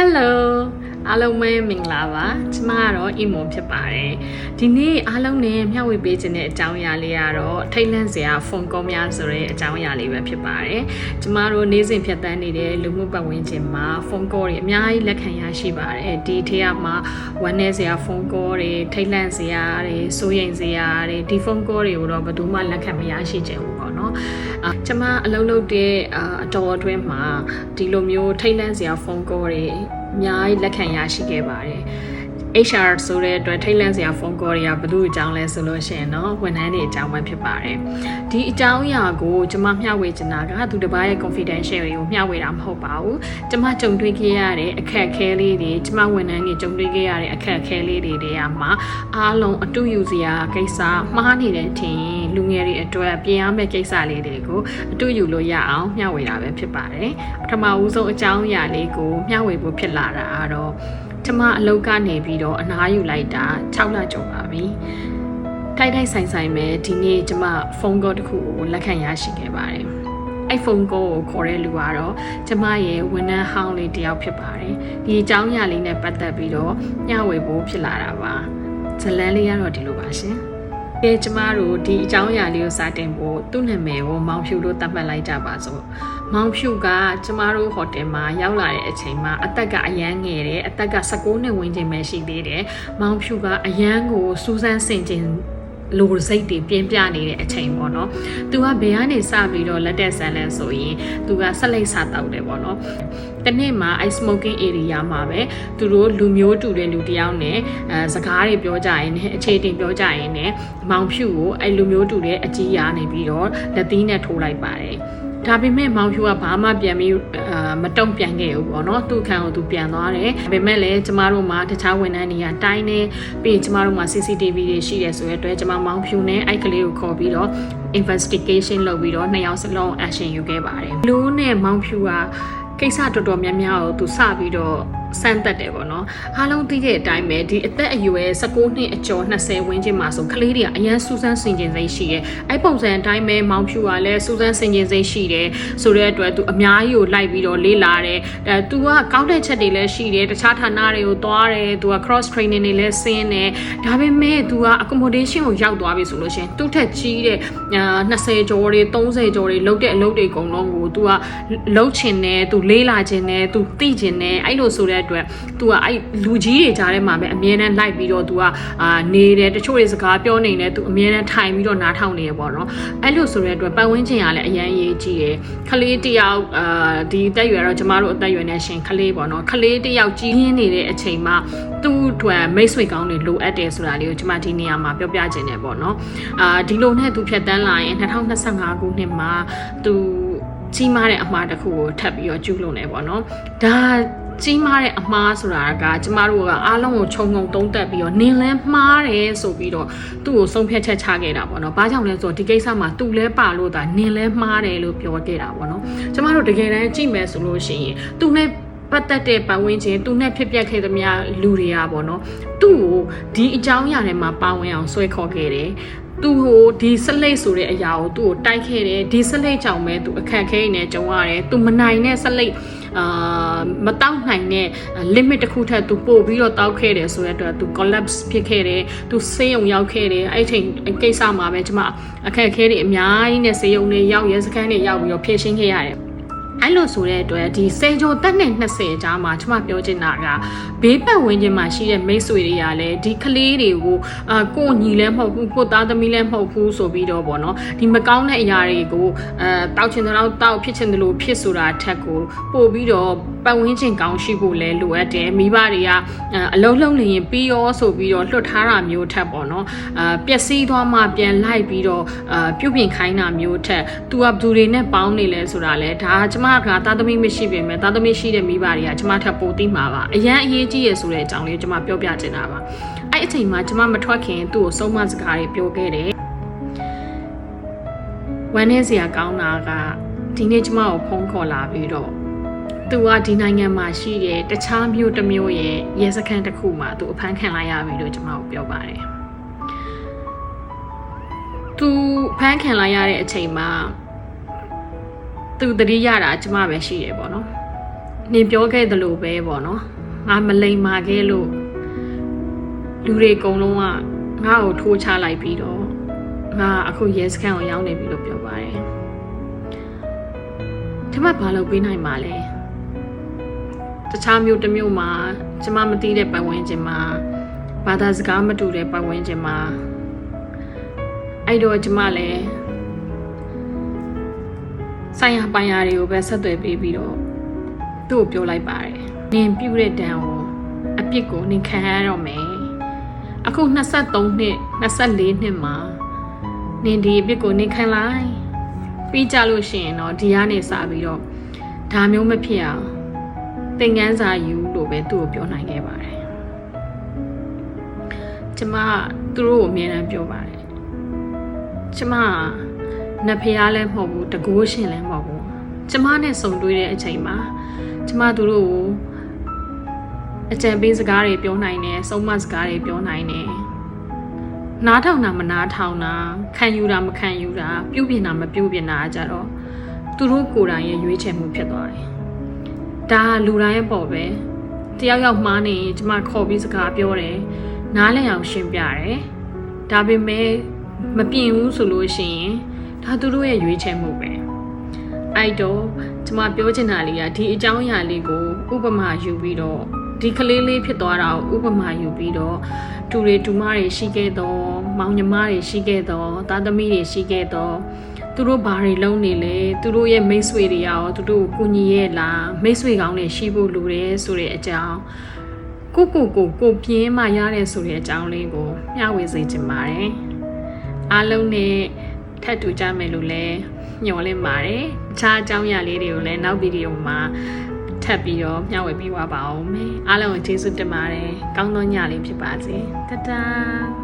Hello အားလုံးပဲမင်္ဂလာပါကျမကတော့အီမွန်ဖြစ်ပါတယ်ဒီနေ့အားလုံးနဲ့မျှဝေပေးခြင်းတဲ့အကြောင်းအရာလေးကတော့ထိတ်လန့်စရာဖုန်းကောများဆိုတဲ့အကြောင်းအရာလေးပဲဖြစ်ပါတယ်ကျမတို့နေ့စဉ်ဖြတ်သန်းနေတဲ့လူမှုပတ်ဝန်းကျင်မှာဖုန်းကောတွေအများကြီးလက်ခံရရှိပါတယ်ဒီထဲမှာဝမ်းနည်းစရာဖုန်းကောတွေထိတ်လန့်စရာတွေစိုးရိမ်စရာတွေဒီဖုန်းကောတွေကိုတော့ဘယ်သူမှလက်ခံမရရှိကြဘူးပေါ့နော်အာ ကျမအလုပ်လုပ်တဲ့အတော်အတွင်းမှာဒီလိုမျိုးထိတ်လန့်စရာဖုန်းကောတွေအများကြီးလက်ခံရရှိခဲ့ပါတယ် HR ဆိုတဲ့အတွက်ထိတ်လန့်စရာဖုန်းကောတွေကဘယ်သူအကြောင်းလဲဆိုလို့ရှိရင်တော့ဝန်ထမ်းတွေအကြောင်းပဲဖြစ်ပါတယ်။ဒီအကြောင်းအရာကိုကျွန်မမျှဝေချင်တာကသူတစ်ပါးရဲ့ confidential တွေကိုမျှဝေတာမဟုတ်ပါဘူး။ကျွန်မကြုံတွေ့ခဲ့ရတဲ့အခက်အခဲလေးတွေကျွန်မဝန်ထမ်းတွေကြုံတွေ့ခဲ့ရတဲ့အခက်အခဲလေးတွေတွေကမှအားလုံးအတူယူစရာကိစ္စမှားနေတဲ့အထင်လူငယ်တွေအတွက်ပြင်ရမယ့်ကိစ္စလေးတွေကိုအတူယူလို့ရအောင်မျှဝေတာပဲဖြစ်ပါတယ်။ပထမဦးဆုံးအကြောင်းအရာလေးကိုမျှဝေဖို့ဖြစ်လာတာကတော့ ကျမအလုပ်ကနေပြီးတော့အနားယူလိုက်တာ6လကျော်ပါပြီ။ထိုက်ထိုက်ဆိုင်ဆိုင်ပဲဒီနေ့ကျမဖုန်းကောတစ်ခုကိုလက်ခံရရှိခဲ့ပါတယ်။အဲ့ဖုန်းကောကိုခေါ်တဲ့လူကတော့ကျမရဲ့ဝန်ထမ်းဟောင်းလေးတယောက်ဖြစ်ပါတယ်။ဒီအကြောင်းအရာလေးနဲ့ပတ်သက်ပြီးတော့ညှဝေဖို့ဖြစ်လာတာပါ။ဇလန်းလေးကတော့ဒီလိုပါရှင်။ ကဲကျမတို့ဒီအကြောင်းအရာလေးကိုစတင်ဖို့သူ့နာမည်ကိုမောင်ဖြူလို့သတ်မှတ်လိုက်ကြပါစို့မောင်ဖြူကကျမတို့ဟိုတယ်မှာရောက်လာတဲ့အချိန်မှာအသက်ကအရန်ငယ်တယ်အသက်က16နှစ်ဝန်းကျင်ပဲရှိသေးတယ်မောင်ဖြူကအရန်ကိုစူးစမ်းဆင်ခြင် လိုစိတ်တွေပြင်းပြနေတဲ့အချိန်ပေါ့နော်။ तू ကဘယ်ကနေစပြီးတော့လက်တက်ဆန်လဲဆိုရင် तू ကဆက်လက်စားတောက်တယ်ပေါ့နော်။တနေ့မှာအဲ smoking area မှာပဲသူတို့လူမျိုးတူတဲ့လူတယောက်နဲ့အဲစကားတွေပြောကြရင်နဲ့အခြေတင်ပြောကြရင်နဲ့မောင်ဖြူကိုအဲလူမျိုးတူတဲ့အကြီးရာနေပြီးတော့လက်သီးနဲ့ထိုးလိုက်ပါတယ်။ ဒါပေမဲ့မောင်ဖြူကဘာမှပြန်ပြီးအာမတုံ့ပြန်ခဲ့ဘူးပေါ့နော်သူ့ခံကိုသူပြန်သွားတယ်ဒါပေမဲ့လည်းကျမတို့မှာတခြားဝန်ထမ်းတွေကတိုင်းနေပြီးရင်ကျမတို့မှာ CCTV တွေရှိတယ်ဆိုရတဲ့အတွက်ကျမမောင်ဖြူနဲ့အဲ့ကလေးကိုခေါ်ပြီးတော့ investigation လုပ်ပြီးတော့နှစ်ယောက်စလုံး action ယူခဲ့ပါတယ်လူနဲ့မောင်ဖြူကကိစ္စတော်တော်များများကိုသူစပြီးတော့စမ်းတက်တယ်ပေါ့နော်အားလုံးသိတဲ့အတိုင်းပဲဒီအသက်အရွယ်16နှစ်အကျော်20ဝန်းကျင်မှာဆိုကလေးတွေကအရန်စူးစမ်းဆင်ခြင်စိတ်ရှိတယ်အဲ့ပုံစံအတိုင်းပဲမောင်ဖြူကလည်းစူးစမ်းဆင်ခြင်စိတ်ရှိတယ်ဆိုတဲ့အတွက်သူအများကြီးကိုလိုက်ပြီးတော့လေ့လာတယ်အဲသူကကောင်းတဲ့ချက်တွေလည်းရှိတယ်တခြားဌာနတွေကိုသွားတယ်သူက cross training တွေလည်းဆင်းတယ်ဒါပေမဲ့သူက accommodation ကိုရောက်သွားပြီဆိုလို့ရှိရင်သူ့ထက်ကြီးတဲ့20ကျော်တွေ30ကျော်တွေလုပ်တဲ့အလုပ်တွေအကုန်လုံးကိုသူကလှုပ်ချင်တယ်သူလေးလာချင်တယ်သူသိချင်တယ်အဲ့လိုဆိုတဲအတွက် तू ကအဲ့လူကြီးတွေကြားထဲမှာပဲအမြဲတမ်းလိုက်ပြီးတော့ तू ကအာနေတယ်တချို့တွေစကားပြောနေတယ် तू အမြဲတမ်းထိုင်ပြီးတော့နားထောင်နေရပေါ့နော်အဲ့လိုဆိုတဲ့အတွက်ပတ်ဝန်းကျင်ကလည်းအရန်ရေးကြည့်ရယ်ခလေးတယောက်အာဒီတက်ရွယ်တော့ကျမတို့အသက်ရွယ်နဲ့ရှင်ခလေးပေါ့နော်ခလေးတယောက်ကြီးရင်းနေတဲ့အချိန်မှာသူ့အတွက်မိတ်ဆွေကောင်းတွေလိုအပ်တယ်ဆိုတာလေးကိုကျမဒီနေရာမှာပြောပြခြင်းတယ်ပေါ့နော်အာဒီလိုနဲ့သူဖြတ်တန်းလာရင်2025ခုနှစ်မှာသူကြီးမားတဲ့အမှားတစ်ခုကိုထပ်ပြီးတော့ကျူးလွန်နေပေါ့နော်ဒါ ကြီးမားတဲ့အမှားဆိုတာကကျမတို့ကအားလုံးကိုခြုံငုံတုံးတက်ပြီးတော့နင်းလဲမှားတယ်ဆိုပြီးတော့သူ့ကိုဆုံးဖြတ်ချက်ချခဲ့တာပေါ့နော်။ဘာကြောင့်လဲဆိုတော့ဒီကိစ္စမှာသူလဲပါလို့ဒါနင်းလဲမှားတယ်လို့ပြောခဲ့တာပေါ့နော်။ကျမတို့တကယ်တမ်းကြည့်မယ်ဆိုလို့ရှိရင်သူနဲ့ပတ်သက်တဲ့ပတ်ဝန်းကျင်သူနဲ့ဖြစ်ပျက်ခဲ့သမျှလူတွေကပေါ့နော်သူ့ကိုဒီအကြောင်းအရာတွေမှာပါဝင်အောင်ဆွဲခေါ်ခဲ့တယ် သူဟိုဒီစလိတ်ဆိုတဲ့အရာကိုသူ့ကိုတိုက်ခဲ့တယ်ဒီစလိတ်ကြောင့်ပဲသူအခက်ခဲနေကြုံရတယ်သူမနိုင်တဲ့စလိတ်အာမတောက်နိုင်တဲ့ limit တစ်ခုထက်သူပို့ပြီးတော့တောက်ခဲ့တယ်ဆိုတဲ့အတွက်သူ collapse ဖြစ်ခဲ့တယ်သူဆေးရုံရောက်ခဲ့တယ်အဲ့ချိန်ကိစ္စမှာပဲကျွန်မအခက်အခဲတွေအများကြီးနဲ့ဆေးရုံတွေရောက်ရဲစခန်းတွေရောက်ပြီးတော့ဖြည့်ရှင်းခဲ့ရတယ် အဲ့လိုဆိုတဲ့အတွက်ဒီစေဂျိုတက်နဲ့20ကြားမှာကျွန်မပြောချင်တာကဘေးပတ်ဝန်းကျင်မှာရှိတဲ့မိတ်ဆွေတွေကလည်းဒီကလေးတွေကိုအာကိုညီလည်းမဟုတ်ဘူးကိုသားသမီးလည်းမဟုတ်ဘူးဆိုပြီးတော့ပေါ့နော်ဒီမကောင်းတဲ့အရာတွေကိုအဲတောက်ချင်တဲ့တော့တောက်ဖြစ်ချင်တယ်လို့ဖြစ်ဆိုတာထက်ကိုပို့ပြီးတော့ပတ်ဝန်းကျင်ကောင်းရှိဖို့လည်းလိုအပ်တယ်မိဘတွေကအလုံးလုံးလျင်ပြီးရောဆိုပြီးတော့လွတ်ထားတာမျိုးထက်ပေါ့နော်အာပျက်စီးသွားမှပြန်လိုက်ပြီးတော့အာပြုတ်ပြင်ခိုင်းတာမျိုးထက်သူကဘသူတွေနဲ့ပေါင်းနေလဲဆိုတာလဲဒါကကျမကသားသမီးမရှိပြင်မဲ့သားသမီးရှိတဲ့မိဘတွေကကျမထပ်ပိုသိမှာပါအရန်အရေးကြီးရဆိုတဲ့အကြောင်းလေးကိုကျမပြောပြချင်တာပါအဲ့အချိန်မှာကျမမထွက်ခင်သူ့ကိုဆုံးမစကားတွေပြောခဲ့တယ်ဝမ်းနေစရာကောင်းတာကဒီနေ့ကျမကိုဖုန်းခေါ်လာပြီးတော့သူကဒီနိုင်ငံမှာရှိတဲ့တခြားမြို့တစ်မြို့ရဲ့ရဲစခန်းတစ်ခုမှာသူအဖမ်းခံလိုက်ရပြီလို့ကျမကိုပြောပါတယ်သူဖမ်းခံလိုက်ရတဲ့အချိန်မှာ သူတတိရတာကျမပဲရှိတယ်ပေါ့နော်နင်ပြောခဲ့သလိုပဲပေါ့နော်ငါမလိမ်မာခဲ့လို့လူတွေအကုန်လုံးကငါ့ကိုထိုးချလိုက်ပြီးတော့ငါအခုရဲစခန်းကိုရောက်နေပြီလို့ပြောပါတယ်ဒီမှာဘာလုပ်ပေးနိုင်မှာလဲတခြားမျိုးတစ်မျိုးမှာကျမမသိတဲ့ပတ်ဝန်းကျင်မှာဘာသာစကားမတူတဲ့ပတ်ဝန်းကျင်မှာအဲ့တော့ကျမလည်း ဆိုင်ရာပိုင်ရာတွေကိုပဲဆက်သွယ်ပေးပြီးတော့သူ့ကိုပြောလိုက်ပါတယ်နင်ပြုတ်တဲ့တန်ကိုအပြစ်ကိုနင်ခံရတော့မယ်အခု23နှစ်24နှစ်မှာနင်ဒီအပြစ်ကိုနင်ခံလိုက်ပြီးကြလို့ရှိရင်တော့ဒီကနေစပြီးတော့ဒါမျိုးမဖြစ်အောင်သင်ခန်းစာယူလို့ပဲသူ့ကိုပြောနိုင်ခဲ့ပါတယ်ကျမသူတို့ကိုအမြဲတမ်းပြောပါတယ်ကျမ နတ်ဖျားလည်းမဟုတ်ဘူးတကိုးရှင်လည်းမဟုတ်ဘူးကျမနဲ့ဆုံတွေ့တဲ့အချိန်မှာကျမသူတို့ကိုအကြံပေးစကားတွေပြောနိုင်တယ်ဆုံးမစကားတွေပြောနိုင်တယ်နားထောင်တာမနားထောင်တာခံယူတာမခံယူတာပြုတ်ပြင်တာမပြုတ်ပြင်တာကြတော့သူတို့ကိုယ်တိုင်ရဲ့ရွေးချယ်မှုဖြစ်သွားတယ်ဒါကလူတိုင်းရဲ့ပေါ့ပဲတယောက်ယောက်မှားနေရင်ကျမခေါ်ပြီးစကားပြောတယ်နားလည်အောင်ရှင်းပြတယ်ဒါပေမဲ့မပြင်ဘူးဆိုလို့ရှိရင် ဒါသူတို့ရဲ့ရွေးချယ်မှုပဲအဲ့တော့ကျမပြောချင်တာလေးကဒီအကြောင်းအရာလေးကိုဥပမာယူပြီးတော့ဒီကလေးလေးဖြစ်သွားတာကိုဥပမာယူပြီးတော့တူတွေတူမတွေရှိခဲ့တော့မောင်ညီမတွေရှိခဲ့တော့သားသမီးတွေရှိခဲ့တော့သူတို့ဘာတွေလုံးနေလဲသူတို့ရဲ့မိတ်ဆွေတွေရောသူတို့ကိုကူညီရဲ့လားမိတ်ဆွေကောင်းတွေရှိဖို့လိုတယ်ဆိုတဲ့အကြောင်းကိုကိုကိုကိုပြင်းမှရတဲ့ဆိုတဲ့အကြောင်းလေးကိုမျှဝေစေချင်ပါတယ်အားလုံးနဲ့ ထပ်တူကြမယ်လို့လည်းညှော်လင့်ပါတယ်အခြားအကြောင်းအရာလေးတွေကိုလည်းနောက်ဗီဒီယိုမှာထပ်ပြီးတော့မျှဝေပေးပါပါဦးမယ်အားလုံးကိုကျေးဇူးတင်ပါတယ်ကောင်းသောညလေးဖြစ်ပါစေတတား